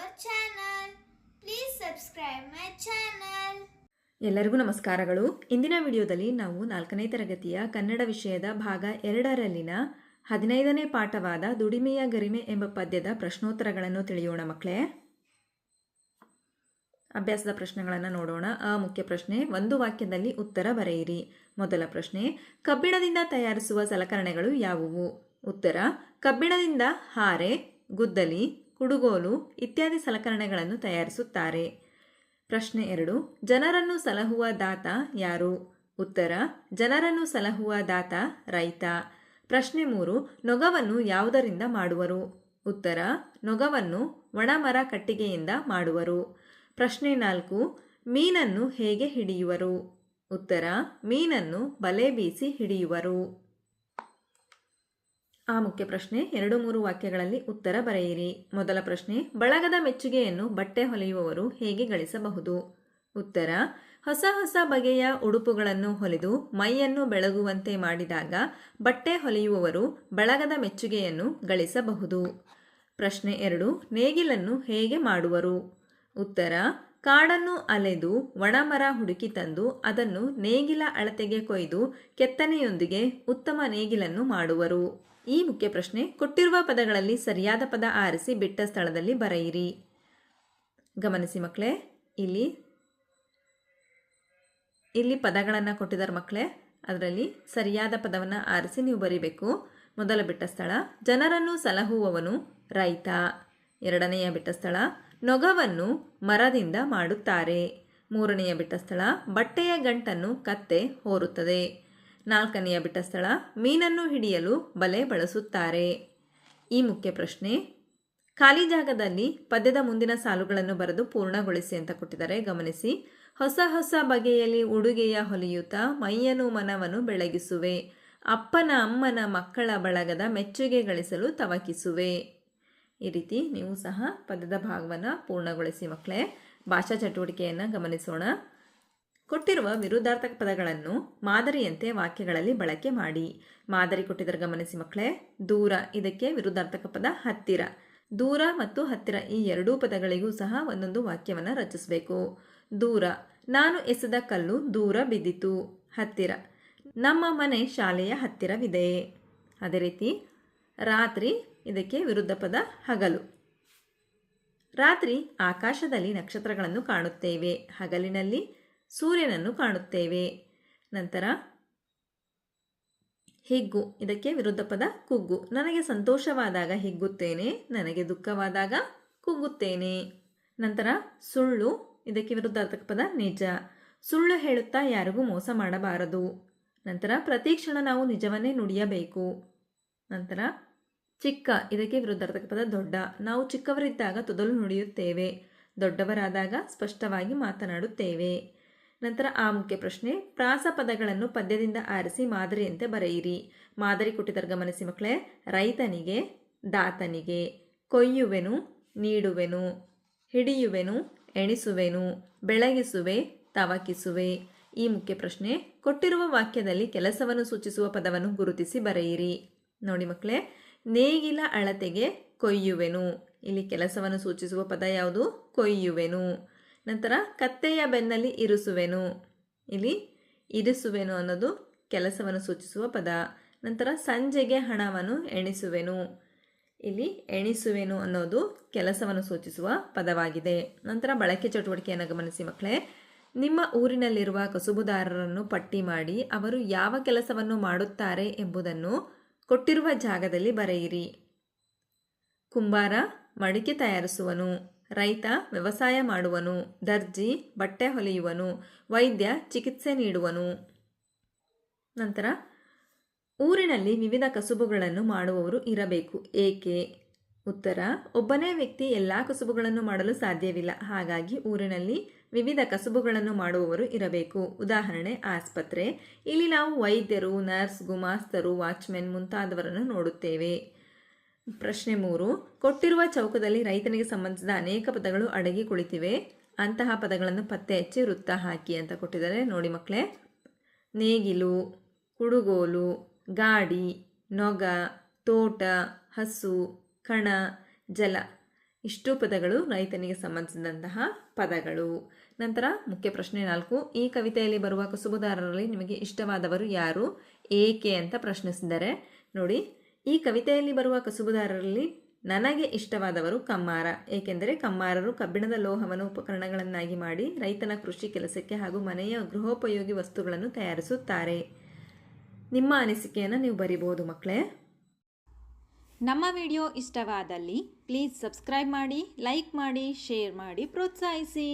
our channel please subscribe my channel ಎಲ್ಲರಿಗೂ ನಮಸ್ಕಾರಗಳು. ಇಂದಿನ ವಿಡಿಯೋದಲ್ಲಿ ನಾವು ನಾಲ್ಕನೇ ತರಗತಿಯ ಕನ್ನಡ ವಿಷಯದ ಭಾಗ ಎರಡರಲ್ಲಿನ ಹದಿನೈದನೇ ಪಾಠವಾದ ದುಡಿಮೆಯ ಗರಿಮೆ ಎಂಬ ಪದ್ಯದ ಪ್ರಶ್ನೋತ್ತರಗಳನ್ನು ತಿಳಿಯೋಣ ಮಕ್ಕಳೇ. ಅಭ್ಯಾಸದ ಪ್ರಶ್ನೆಗಳನ್ನು ನೋಡೋಣ. ಆ ಮುಖ್ಯ ಪ್ರಶ್ನೆ, ಒಂದು ವಾಕ್ಯದಲ್ಲಿ ಉತ್ತರ ಬರೆಯಿರಿ. ಮೊದಲ ಪ್ರಶ್ನೆ, ಕಬ್ಬಿಣದಿಂದ ತಯಾರಿಸುವ ಸಲಕರಣೆಗಳು ಯಾವುವು? ಉತ್ತರ, ಕಬ್ಬಿಣದಿಂದ ಹಾರೆ, ಗುದ್ದಲಿ ಕುಡುಗೋಲು ಇತ್ಯಾದಿ ಸಲಕರಣೆಗಳನ್ನು ತಯಾರಿಸುತ್ತಾರೆ. ಪ್ರಶ್ನೆ ಎರಡು, ಜನರನ್ನು ಸಲಹುವ ದಾತ ಯಾರು? ಉತ್ತರ, ಜನರನ್ನು ಸಲಹುವ ದಾತ ರೈತ. ಪ್ರಶ್ನೆ ಮೂರು, ನೊಗವನ್ನು ಯಾವುದರಿಂದ ಮಾಡುವರು? ಉತ್ತರ, ನೊಗವನ್ನು ಒಣಮರ ಕಟ್ಟಿಗೆಯಿಂದ ಮಾಡುವರು. ಪ್ರಶ್ನೆ ನಾಲ್ಕು, ಮೀನನ್ನು ಹೇಗೆ ಹಿಡಿಯುವರು? ಉತ್ತರ, ಮೀನನ್ನು ಬಲೆ ಬೀಸಿ ಹಿಡಿಯುವರು. ಆ ಮುಖ್ಯ ಪ್ರಶ್ನೆ, ಎರಡು ಮೂರು ವಾಕ್ಯಗಳಲ್ಲಿ ಉತ್ತರ ಬರೆಯಿರಿ. ಮೊದಲ ಪ್ರಶ್ನೆ, ಬಳಗದ ಮೆಚ್ಚುಗೆಯನ್ನು ಬಟ್ಟೆ ಹೊಲೆಯುವವರು ಹೇಗೆ ಗಳಿಸಬಹುದು? ಉತ್ತರ, ಹೊಸ ಹೊಸ ಬಗೆಯ ಉಡುಪುಗಳನ್ನು ಹೊಲಿದು ಮೈಯನ್ನು ಬೆಳಗುವಂತೆ ಮಾಡಿದಾಗ ಬಟ್ಟೆ ಹೊಲೆಯುವವರು ಬಳಗದ ಮೆಚ್ಚುಗೆಯನ್ನು ಗಳಿಸಬಹುದು. ಪ್ರಶ್ನೆ ಎರಡು, ನೇಗಿಲನ್ನು ಹೇಗೆ ಮಾಡುವರು? ಉತ್ತರ, ಕಾಡನ್ನು ಅಲೆದು ಒಣಮರ ಹುಡುಕಿ ತಂದು ಅದನ್ನು ನೇಗಿಲ ಅಳತೆಗೆ ಕೊಯ್ದು ಕೆತ್ತನೆಯೊಂದಿಗೆ ಉತ್ತಮ ನೇಗಿಲನ್ನು ಮಾಡುವರು. ಈ ಮುಖ್ಯ ಪ್ರಶ್ನೆ, ಕೊಟ್ಟಿರುವ ಪದಗಳಲ್ಲಿ ಸರಿಯಾದ ಪದ ಆರಿಸಿ ಬಿಟ್ಟ ಸ್ಥಳದಲ್ಲಿ ಬರೆಯಿರಿ. ಗಮನಿಸಿ ಮಕ್ಕಳೇ, ಇಲ್ಲಿ ಇಲ್ಲಿ ಪದಗಳನ್ನು ಕೊಟ್ಟಿದ್ದಾರೆ ಮಕ್ಕಳೇ, ಅದರಲ್ಲಿ ಸರಿಯಾದ ಪದವನ್ನು ಆರಿಸಿ ನೀವು ಬರೀಬೇಕು. ಮೊದಲ ಬಿಟ್ಟ ಸ್ಥಳ, ಜನರನ್ನು ಸಲಹುವವನು ರೈತ. ಎರಡನೆಯ ಬಿಟ್ಟ ಸ್ಥಳ, ನೊಗವನ್ನು ಮರದಿಂದ ಮಾಡುತ್ತಾರೆ. ಮೂರನೆಯ ಬಿಟ್ಟ ಸ್ಥಳ, ಬಟ್ಟೆಯ ಗಂಟನ್ನು ಕತ್ತೆ ಹೋರುತ್ತದೆ. ನಾಲ್ಕನೆಯ ಬಿಟ್ಟ ಸ್ಥಳ ಮೀನನ್ನು ಹಿಡಿಯಲು ಬಲೆ ಬಳಸುತ್ತಾರೆ. ಈ ಮುಖ್ಯ ಪ್ರಶ್ನೆ, ಖಾಲಿ ಜಾಗದಲ್ಲಿ ಪದ್ಯದ ಮುಂದಿನ ಸಾಲುಗಳನ್ನು ಬರೆದು ಪೂರ್ಣಗೊಳಿಸಿ ಅಂತ ಕೊಟ್ಟಿದ್ದಾರೆ. ಗಮನಿಸಿ, ಹೊಸ ಹೊಸ ಬಗೆಯಲ್ಲಿ ಉಡುಗೆಯ ಹೊಲಿಯುತ್ತಾ ಮೈಯನು ಮನವನ್ನು ಬೆಳಗಿಸುವೆ. ಅಪ್ಪನ ಅಮ್ಮನ ಮಕ್ಕಳ ಬಳಗದ ಮೆಚ್ಚುಗೆ ಗಳಿಸಲು ತವಕಿಸುವೆ. ಈ ರೀತಿ ನೀವು ಸಹ ಪದ್ಯದ ಭಾಗವನ್ನು ಪೂರ್ಣಗೊಳಿಸಿ ಮಕ್ಕಳೇ. ಭಾಷಾ ಚಟುವಟಿಕೆಯನ್ನು ಗಮನಿಸೋಣ. ಕೊಟ್ಟಿರುವ ವಿರುದ್ಧಾರ್ಥಕ ಪದಗಳನ್ನು ಮಾದರಿಯಂತೆ ವಾಕ್ಯಗಳಲ್ಲಿ ಬಳಕೆ ಮಾಡಿ. ಮಾದರಿ ಕೊಟ್ಟಿದ್ರೆ ಗಮನಿಸಿ ಮಕ್ಕಳೇ, ದೂರ ಇದಕ್ಕೆ ವಿರುದ್ಧಾರ್ಥಕ ಪದ ಹತ್ತಿರ. ದೂರ ಮತ್ತು ಹತ್ತಿರ ಈ ಎರಡೂ ಪದಗಳಿಗೂ ಸಹ ಒಂದೊಂದು ವಾಕ್ಯವನ್ನು ರಚಿಸಬೇಕು. ದೂರ, ನಾನು ಎಸೆದ ಕಲ್ಲು ದೂರ ಬಿದ್ದಿತು. ಹತ್ತಿರ, ನಮ್ಮ ಮನೆ ಶಾಲೆಯ ಹತ್ತಿರವಿದೆ. ಅದೇ ರೀತಿ, ರಾತ್ರಿ ಇದಕ್ಕೆ ವಿರುದ್ಧ ಪದ ಹಗಲು. ರಾತ್ರಿ ಆಕಾಶದಲ್ಲಿ ನಕ್ಷತ್ರಗಳನ್ನು ಕಾಣುತ್ತೇವೆ. ಹಗಲಿನಲ್ಲಿ ಸೂರ್ಯನನ್ನು ಕಾಣುತ್ತೇವೆ. ನಂತರ ಹಿಗ್ಗು. ಇದಕ್ಕೆ ವಿರುದ್ಧ ಪದ ಕುಗ್ಗು. ನನಗೆ ಸಂತೋಷವಾದಾಗ ಹಿಗ್ಗುತ್ತೇನೆ, ನನಗೆ ದುಃಖವಾದಾಗ ಕುಗ್ಗುತ್ತೇನೆ. ನಂತರ ಸುಳ್ಳು. ಇದಕ್ಕೆ ವಿರುದ್ಧಾರ್ಥಕ ಪದ ನಿಜ. ಸುಳ್ಳು ಹೇಳುತ್ತಾ ಯಾರಿಗೂ ಮೋಸ ಮಾಡಬಾರದು. ನಂತರ ಪ್ರತಿ ಕ್ಷಣ ನಾವು ನಿಜವನ್ನೇ ನುಡಿಯಬೇಕು. ನಂತರ ಚಿಕ್ಕ. ಇದಕ್ಕೆ ವಿರುದ್ಧಾರ್ಥಕ ಪದ ದೊಡ್ಡ. ನಾವು ಚಿಕ್ಕವರಿದ್ದಾಗ ತೊದಲು ನುಡಿಯುತ್ತೇವೆ. ದೊಡ್ಡವರಾದಾಗ ಸ್ಪಷ್ಟವಾಗಿ ಮಾತನಾಡುತ್ತೇವೆ. ನಂತರ ಆ ಮುಖ್ಯ ಪ್ರಶ್ನೆ, ಪ್ರಾಸ ಪದಗಳನ್ನು ಪದ್ಯದಿಂದ ಆರಿಸಿ ಮಾದರಿಯಂತೆ ಬರೆಯಿರಿ. ಮಾದರಿ ಕೊಟ್ಟಿದ್ದಾರೆ ಗಮನಿಸಿ ಮಕ್ಕಳೇ, ರೈತನಿಗೆ, ದಾತನಿಗೆ, ಕೊಯ್ಯುವೆನು, ನೀಡುವೆನು, ಹಿಡಿಯುವೆನು, ಎಣಿಸುವೆನು, ಬೆಳಗಿಸುವೆ, ತವಕಿಸುವೆ. ಈ ಮುಖ್ಯ ಪ್ರಶ್ನೆ, ಕೊಟ್ಟಿರುವ ವಾಕ್ಯದಲ್ಲಿ ಕೆಲಸವನ್ನು ಸೂಚಿಸುವ ಪದವನ್ನು ಗುರುತಿಸಿ ಬರೆಯಿರಿ. ನೋಡಿ ಮಕ್ಕಳೇ, ನೇಗಿಲ ಅಳತೆಗೆ ಕೊಯ್ಯುವೆನು. ಇಲ್ಲಿ ಕೆಲಸವನ್ನು ಸೂಚಿಸುವ ಪದ ಯಾವುದು? ಕೊಯ್ಯುವೆನು. ನಂತರ ಕತ್ತೆಯ ಬೆನ್ನಲ್ಲಿ ಇರಿಸುವೆನು. ಇಲ್ಲಿ ಇರಿಸುವೆನು ಅನ್ನೋದು ಕೆಲಸವನ್ನು ಸೂಚಿಸುವ ಪದ. ನಂತರ ಸಂಜೆಗೆ ಹಣವನ್ನು ಎಣಿಸುವೆನು. ಇಲ್ಲಿ ಎಣಿಸುವೆನು ಅನ್ನೋದು ಕೆಲಸವನ್ನು ಸೂಚಿಸುವ ಪದವಾಗಿದೆ. ನಂತರ ಬಳಕೆ ಚಟುವಟಿಕೆಯನ್ನು ಗಮನಿಸಿ ಮಕ್ಕಳೇ. ನಿಮ್ಮ ಊರಿನಲ್ಲಿರುವ ಕಸುಬುದಾರರನ್ನು ಪಟ್ಟಿ ಮಾಡಿ ಅವರು ಯಾವ ಕೆಲಸವನ್ನು ಮಾಡುತ್ತಾರೆ ಎಂಬುದನ್ನು ಕೊಟ್ಟಿರುವ ಜಾಗದಲ್ಲಿ ಬರೆಯಿರಿ. ಕುಂಬಾರ, ಮಡಿಕೆ ತಯಾರಿಸುವನು. ರೈತ ವ್ಯವಸಾಯ ಮಾಡುವನು, ದರ್ಜಿ, ಬಟ್ಟೆ ಹೊಲಿಯುವನು, ವೈದ್ಯ ಚಿಕಿತ್ಸೆ ನೀಡುವನು. ನಂತರ, ಊರಿನಲ್ಲಿ ವಿವಿಧ ಕಸುಬುಗಳನ್ನು ಮಾಡುವವರು ಇರಬೇಕು. ಏಕೆ? ಉತ್ತರ, ಒಬ್ಬನೇ ವ್ಯಕ್ತಿ ಎಲ್ಲ ಕಸುಬುಗಳನ್ನು ಮಾಡಲು ಸಾಧ್ಯವಿಲ್ಲ. ಹಾಗಾಗಿ ಊರಿನಲ್ಲಿ ವಿವಿಧ ಕಸುಬುಗಳನ್ನು ಮಾಡುವವರು ಇರಬೇಕು. ಉದಾಹರಣೆ, ಆಸ್ಪತ್ರೆ. ಇಲ್ಲಿ ನಾವು ವೈದ್ಯರು, ನರ್ಸ್, ಗುಮಾಸ್ತರು, ವಾಚ್ಮೆನ್ ಮುಂತಾದವರನ್ನು ನೋಡುತ್ತೇವೆ. ಪ್ರಶ್ನೆ ಮೂರು. ಕೊಟ್ಟಿರುವ ಚೌಕದಲ್ಲಿ ರೈತನಿಗೆ ಸಂಬಂಧಿಸಿದ ಅನೇಕ ಪದಗಳು ಅಡಗಿ ಕುಳಿತಿವೆ. ಅಂತಹ ಪದಗಳನ್ನು ಪತ್ತೆ ಹಚ್ಚಿ ವೃತ್ತ ಹಾಕಿ ಅಂತ ಕೊಟ್ಟಿದ್ದಾರೆ. ನೋಡಿ ಮಕ್ಕಳೇ. ನೇಗಿಲು, ಕುಡುಗೋಲು, ಗಾಡಿ, ನೊಗ, ತೋಟ, ಹಸು, ಕಣ, ಜಲ. ಇಷ್ಟು ಪದಗಳು ರೈತನಿಗೆ ಸಂಬಂಧಿಸಿದಂತಹ ಪದಗಳು. ನಂತರ ಮುಖ್ಯ ಪ್ರಶ್ನೆ ನಾಲ್ಕು. ಈ ಕವಿತೆಯಲ್ಲಿ ಬರುವ ಕಸುಬುದಾರರಲ್ಲಿ ನಿಮಗೆ ಇಷ್ಟವಾದವರು ಯಾರು? ಏಕೆ ಅಂತ ಪ್ರಶ್ನಿಸಿದ್ದಾರೆ. ನೋಡಿ. ಈ ಕವಿತೆಯಲ್ಲಿ ಬರುವ ಕಸುಬುದಾರರಲ್ಲಿ ನನಗೆ ಇಷ್ಟವಾದವರು ಕಮ್ಮಾರ, ಏಕೆಂದರೆ ಕಮ್ಮಾರರು ಕಬ್ಬಿಣದ ಲೋಹವನ್ನು ಉಪಕರಣಗಳನ್ನಾಗಿ ಮಾಡಿ ರೈತನ ಕೃಷಿ ಕೆಲಸಕ್ಕೆ ಹಾಗೂ ಮನೆಯ ಗೃಹೋಪಯೋಗಿ ವಸ್ತುಗಳನ್ನು ತಯಾರಿಸುತ್ತಾರೆ. ನಿಮ್ಮ ಅನಿಸಿಕೆಯನ್ನು ನೀವು ಬರಿಬಹುದು ಮಕ್ಕಳೇ. ನಮ್ಮ ವಿಡಿಯೋ ಇಷ್ಟವಾದಲ್ಲಿ ಪ್ಲೀಸ್ ಸಬ್ಸ್ಕ್ರೈಬ್ ಮಾಡಿ, ಲೈಕ್ ಮಾಡಿ, ಶೇರ್ ಮಾಡಿ, ಪ್ರೋತ್ಸಾಹಿಸಿ.